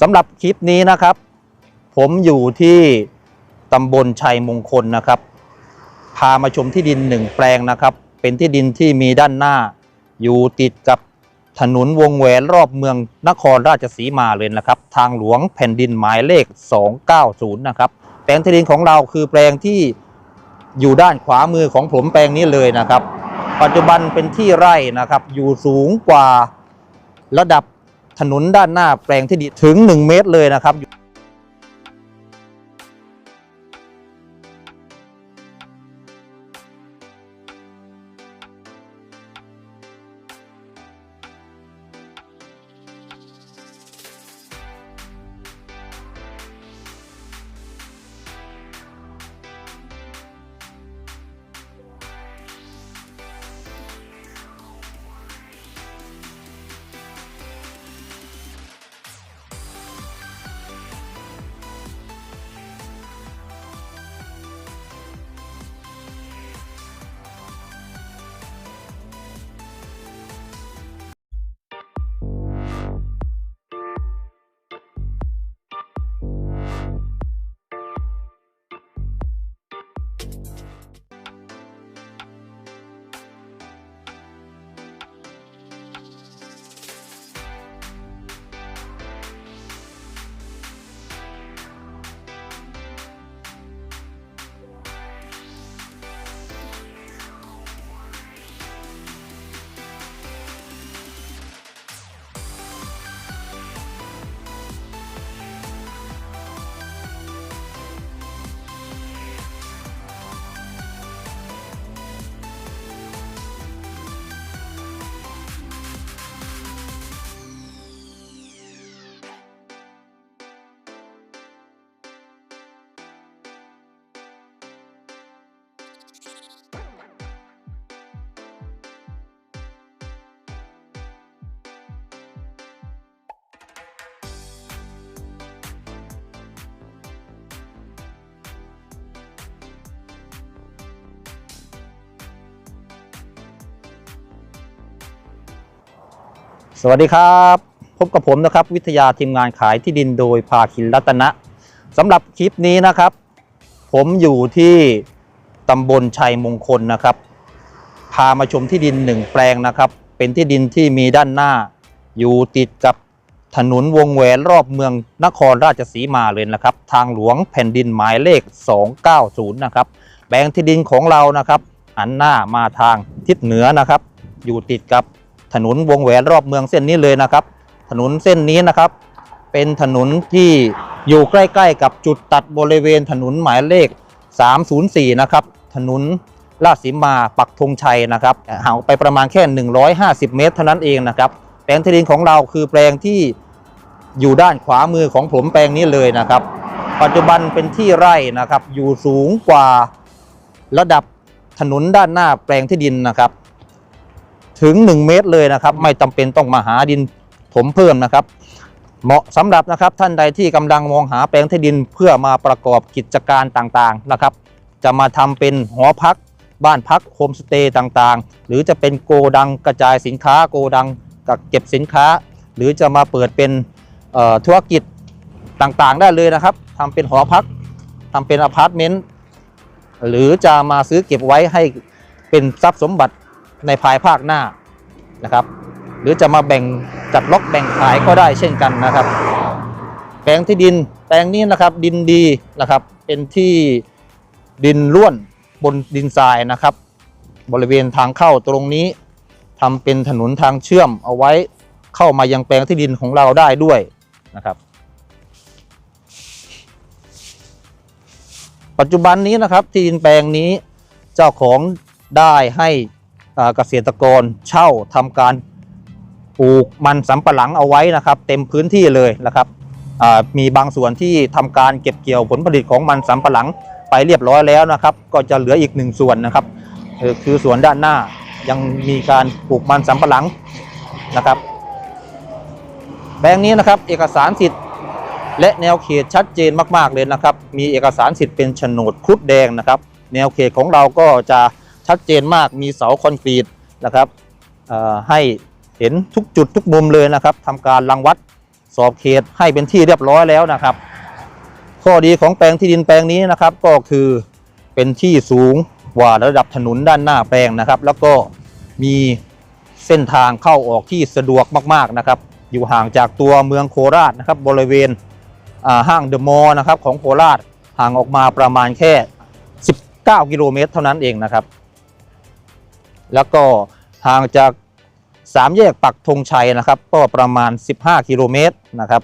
สำหรับคลิปนี้นะครับ ผมอยู่ที่ตำบลชัยมงคลนะครับ พามาชมที่ดินหนึ่งแปลงนะครับ เป็นที่ดินที่มีด้านหน้า อยู่ติดกับถนนวงแหวนรอบเมืองนครราชสีมาเลยนะครับ ทางหลวงแผ่นดินหมายเลข 290 นะครับ แปลงที่ดินของเราคือแปลงที่อยู่ด้านขวามือของผมแปลงนี้เลยนะครับ ปัจจุบันเป็นที่ไร่นะครับ อยู่สูงกว่าระดับ ถนนด้านหน้าแปลงที่ดินถึง 1 เมตรเลยนะครับ สวัสดีครับ พบกับผมนะครับ วิทยาทีมงานขายที่ดินโดยภาคินรัตนะสำหรับคลิปนี้นะครับ ผมอยู่ที่ตำบลชัยมงคลนะครับ พามาชมที่ดินหนึ่งแปลงนะครับ เป็นที่ดินที่มีด้านหน้า อยู่ติดกับถนนวงแหวนรอบเมืองนครราชสีมาเลยนะครับ ทางหลวงแผ่นดินหมายเลข 290 นะครับแปลงที่ดินของเรานะครับหันหน้ามาทางทิศเหนือนะครับ อยู่ติดกับ ถนนวงแหวนรอบเมืองเส้นนี้เลยนะครับ ถนนเส้นนี้นะครับ เป็นถนนที่อยู่ใกล้ๆ กับจุดตัดบริเวณถนนหมายเลข 304 นะครับ ถนนลาดสีมาปักธงชัยนะครับห่างออกไปประมาณแค่ 150 เมตร เท่านั้นเองนะครับ แปลงที่ดินของเราคือแปลงที่อยู่ด้านขวามือของผมแปลงนี้เลยนะครับ ปัจจุบันเป็นที่ไร่นะครับ อยู่สูงกว่าระดับถนนด้านหน้าแปลงที่ดินนะครับ ถึง 1 เมตรเลยนะครับ ไม่จำเป็นต้องมาหาดินถมเพิ่มนะครับ เหมาะสำหรับนะครับท่านใดที่กำลังมองหาแปลงที่ดินเพื่อมาประกอบกิจการต่างๆนะครับ จะมาทำเป็นหอพัก บ้านพักโฮมสเตย์ต่างๆ หรือจะเป็นโกดังกระจายสินค้าโกดังกักเก็บสินค้า หรือจะมาเปิดเป็นธุรกิจต่างๆ ได้เลยนะครับทำเป็นหอพักทำเป็นอพาร์ตเมนต์หรือจะมาซื้อเก็บไว้ให้เป็นทรัพย์สมบัติ ในภายภาคหน้านะครับ หรือจะมาแบ่งจัดล็อกแบ่งขายก็ได้เช่นกันนะครับ แปลงที่ดินแปลงนี้นะครับดินดีนะครับ เป็นที่ดินร่วนบนดินทรายนะครับ บริเวณทางเข้าตรงนี้ทำเป็นถนนทางเชื่อมเอาไว้เข้ามายังแปลงที่ดินของเราได้ด้วยนะครับปัจจุบันนี้นะครับที่ดินแปลงนี้เจ้าของได้ให้ เกษตรกรเช่าทำการปลูกมันสำปะหลังเอาไว้นะครับ เต็มพื้นที่เลยนะครับมีบางส่วนที่ทำการเก็บเกี่ยวผลผลิตของมันสำปะหลังไปเรียบร้อยแล้วนะครับ ก็จะเหลืออีกหนึ่งส่วนนะครับ คือส่วนด้านหน้ายังมีการปลูกมันสำปะหลังนะครับแปลงนี้นะครับเอกสารสิทธิ์และแนวเขตชัดเจนมาก ๆ เลยนะครับ มีเอกสารสิทธิ์เป็นโฉนดครุฑแดงนะครับ แนวเขตของเราก็จะ ชัดเจนมากมีเสาคอนกรีตนะครับให้เห็นทุกจุดทุกมุมเลยนะครับทำการรังวัดสอบเขตให้เป็นที่เรียบร้อยแล้วนะครับ ข้อดีของแปลงที่ดินแปลงนี้นะครับ ก็คือเป็นที่สูงกว่าระดับถนนด้านหน้าแปลงนะครับ แล้วก็มีเส้นทางเข้าออกที่สะดวกมากๆนะครับ อยู่ห่างจากตัวเมืองโคราชนะครับ บริเวณห้างเดอะมอลล์นะครับของโคราชห่างออกมาประมาณแค่ 19 กิโลเมตร เท่านั้นเองนะครับ แล้วก็ห่างจากสามแยกปักธงชัยนะครับ ก็ประมาณ 15 กิโลเมตรนะครับ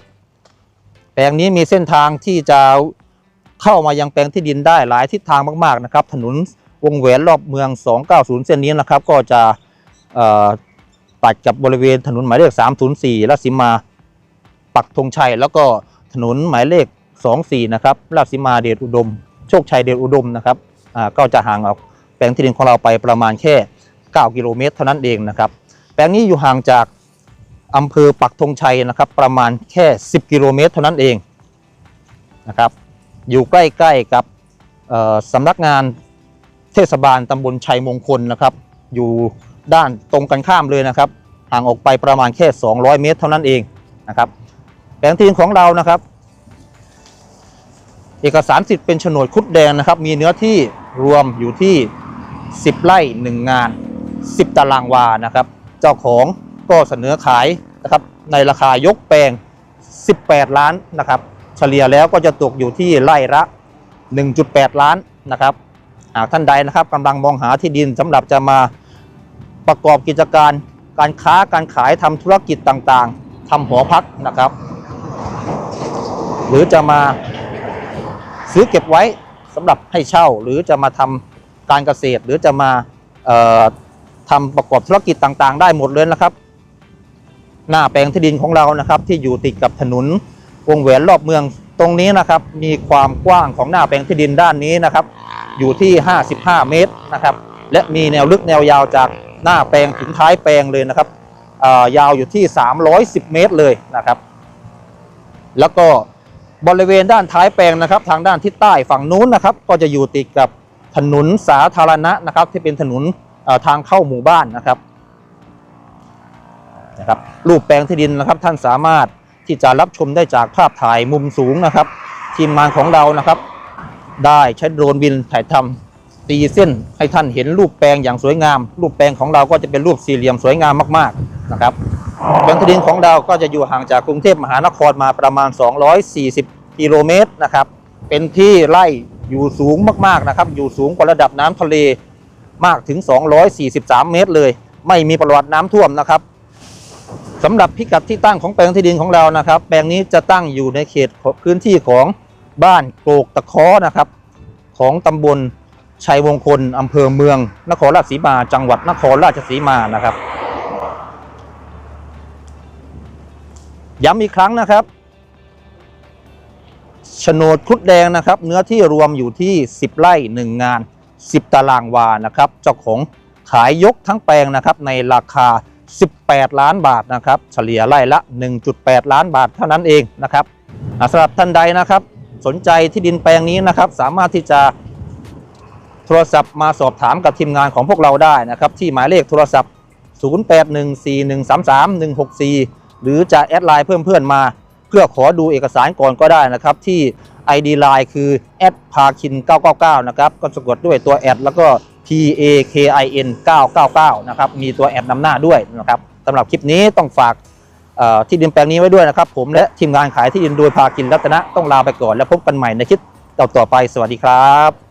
แปลงนี้มีเส้นทางที่จะเข้ามายังแปลงที่ดินได้หลายทิศทางมาก ๆนะครับ ถนนวงแหวนรอบเมือง 290 เส้นนี้นะครับ ก็จะตัดกับบริเวณถนนหมายเลข 304ราชสีมาปักธงชัย แล้วก็ถนนหมายเลข 24 นะครับราชสีมาเดชอุดม โชคชัยเดชอุดมนะครับก็จะห่างออกแปลงที่ดินของเราไปประมาณแค่ 9 กิโลเมตร เท่านั้นเองนะครับ แปลงนี้อยู่ห่างจากอำเภอปักธงชัยนะครับ ประมาณแค่ 10 กิโลเมตร เท่านั้นเองนะครับ อยู่ใกล้ ๆกับสำนักงานเทศบาลตำบลชัยมงคลนะครับ อยู่ด้านตรงกันข้ามเลยนะครับ ห่างออกไปประมาณแค่ 200 เมตร เท่านั้นเองนะครับ แปลงที่ดินของเรานะครับ เอกสารสิทธิ์เป็นโฉนดคุดแดงนะครับ มีเนื้อที่รวมอยู่ที่ 10 ไร่ 1 งาน 10 ตารางวานะครับ เจ้าของก็เสนอขายนะครับในราคายกแปลง 18 ล้านนะครับ เฉลี่ยแล้วก็จะตกอยู่ที่ไร่ละ 1.8 ล้านนะครับหากท่านใดนะครับกำลังมองหาที่ดินสำหรับจะมาประกอบกิจการ การค้าการขายทำธุรกิจต่างๆทำหอพักนะครับ หรือจะมาซื้อเก็บไว้สำหรับให้เช่าหรือจะมาทำการเกษตร หรือจะมา ทำประกอบธุรกิจต่างๆ ได้หมดเลยนะครับ หน้าแปลงที่ดินของเรานะครับ ที่อยู่ติดกับถนนวงแหวนรอบเมืองตรงนี้นะครับ มีความกว้างของหน้าแปลงที่ดินด้านนี้นะครับ อยู่ที่ 55 เมตรนะครับ และมีแนวลึกแนวยาวจากหน้าแปลงถึงท้ายแปลงเลยนะครับยาวอยู่ที่ 310 เมตรเลยนะครับ แล้วก็บริเวณด้านท้ายแปลงนะครับ ทางด้านทิศใต้ฝั่งนู้นนะครับ ก็จะอยู่ติดกับถนนสาธารณะนะครับ ที่เป็นถนน ทางเข้าหมู่บ้านนะครับนะครับรูปแปลงที่ดินนะครับท่านสามารถที่จะรับชมได้จากภาพถ่ายมุมสูงนะครับ ทีมงานของเรานะครับ ได้ใช้โดรนบินถ่ายทำตีเส้นให้ท่านเห็นรูปแปลงอย่างสวยงาม รูปแปลงของเราก็จะเป็นรูปสี่เหลี่ยมสวยงามมากๆนะครับแปลงที่ดินของเราก็จะอยู่ห่างจากกรุงเทพมหานครมาประมาณ 240 กิโลเมตรนะครับ เป็นที่ไร่อยู่สูงมากๆนะครับ อยู่สูงกว่าระดับน้ำทะเล มากถึง 243 เมตรเลย ไม่มีประวัติน้ำท่วมนะครับสำหรับพิกัดที่ตั้งของแปลงที่ดินของเรานะครับ แปลงนี้จะตั้งอยู่ในเขตพื้นที่ของบ้านโกกตะเคอนะครับ ของตำบลชัยวงคลอำเภอเมือง นครราชสีมา จังหวัดนครราชสีมานะครับ ย้ำอีกครั้งนะครับโฉนดครุฑแดงนะครับ เนื้อที่รวมอยู่ที่ 10 ไร่ 1 งาน 10 ตารางวานะครับ เจ้าของขายยกทั้งแปลงนะครับในราคา 18 ล้านบาทนะครับ เฉลี่ยไร่ละ 1.8 ล้านบาทเท่านั้นเองนะครับสำหรับท่านใดนะครับ สนใจที่ดินแปลงนี้นะครับ สามารถที่จะโทรศัพท์มาสอบถามกับทีมงานของพวกเราได้นะครับ ที่หมายเลขโทรศัพท์ 0814133164 หรือจะแอดไลน์เพิ่มเพื่อนมา พื่อขอดูเอกสารก่อนก็ได้นะครับที่ ID Line คือ adpakin999 นะครับก็สะกดด้วยตัวแอดแล้วก็ P A K I N 999นะครับมีตัวแอดนำหน้าด้วยนะครับสำหรับคลิปนี้ต้องฝากที่ดินแปลงนี้ไว้ด้วยนะครับ ผมและทีมงานขายที่ดินโดยพากินรัตนะต้องลาไปก่อน แล้วพบกันใหม่ในคลิปต่อๆไปสวัสดีครับ